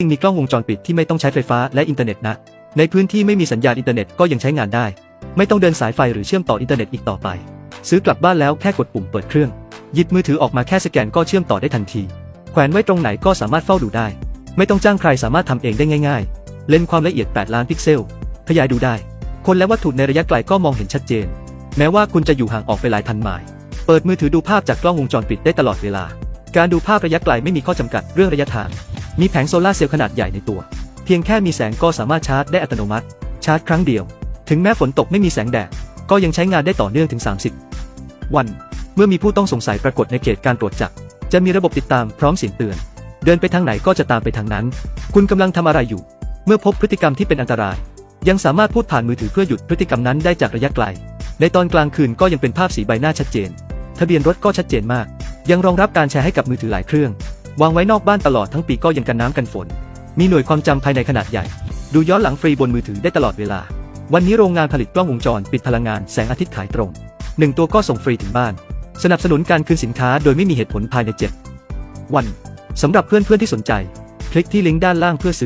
มีกล้องวงจรปิดที่ไม่ต้องใช้ไฟฟ้าและอินเทอร์เน็ตนะ ในพื้นที่ไม่มีสัญญาณอินเทอร์เน็ตก็ยังใช้งานได้ ไม่ต้องเดินสายไฟหรือเชื่อมต่ออินเทอร์เน็ตอีกต่อไป ซื้อกลับบ้านแล้วแค่กดปุ่มเปิดเครื่อง หยิบมือถือออกมาแค่สแกนก็เชื่อมต่อได้ทันที แขวนไว้ตรงไหนก็สามารถเฝ้าดูได้ ไม่ต้องจ้างใครสามารถทำเองได้ง่าย ๆ เลนส์ความละเอียด 8 ล้านพิกเซล ขยายดูได้ คนและวัตถุในระยะไกลก็มองเห็นชัดเจน แม้ว่าคุณจะอยู่ห่างออกไปหลายพันไมล์ เปิดมือถือดูภาพจากกล้องวงจรปิดได้ตลอดเวลา การดูภาพระยะไกลไม่มีข้อจำกัดเรื่องระยะทาง มีแผงโซลาร์เซลล์ขนาดใหญ่ในตัว เพียงแค่มีแสงก็สามารถชาร์จได้อัตโนมัติ ชาร์จครั้งเดียว ถึงแม้ฝนตกไม่มีแสงแดด ก็ยังใช้งานได้ต่อเนื่องถึง 30 วัน เมื่อมีผู้ต้องสงสัยปรากฏในเขตการตรวจจับ จะมีระบบติดตามพร้อมเสียงเตือน เดินไปทางไหนก็จะตามไปทางนั้น คุณกำลังทำอะไรอยู่ เมื่อพบพฤติกรรมที่เป็นอันตราย ยังสามารถพูดผ่านมือถือเพื่อหยุดพฤติกรรมนั้นได้จากระยะไกล ในตอนกลางคืนก็ยังเป็นภาพสีใบหน้าชัดเจน ทะเบียนรถก็ชัดเจนมาก ยังรองรับการแชร์ให้กับมือถือหลายเครื่อง วางไว้นอกบ้านตลอดทั้งปีก็ยังกันน้ำกันฝน มีหน่วยความจำภายในขนาดใหญ่ ดูย้อนหลังฟรีบนมือถือได้ตลอดเวลา วันนี้โรงงานผลิตกล้องวงจรปิดพลังงานแสงอาทิตย์ขายตรงหนึ่งตัวก็ส่งฟรีถึงบ้าน สนับสนุนการคืนสินค้าโดยไม่มีเหตุผลภายใน 7 วันสำหรับเพื่อนๆที่สนใจ คลิกที่ลิงก์ด้านล่างเพื่อซื้อ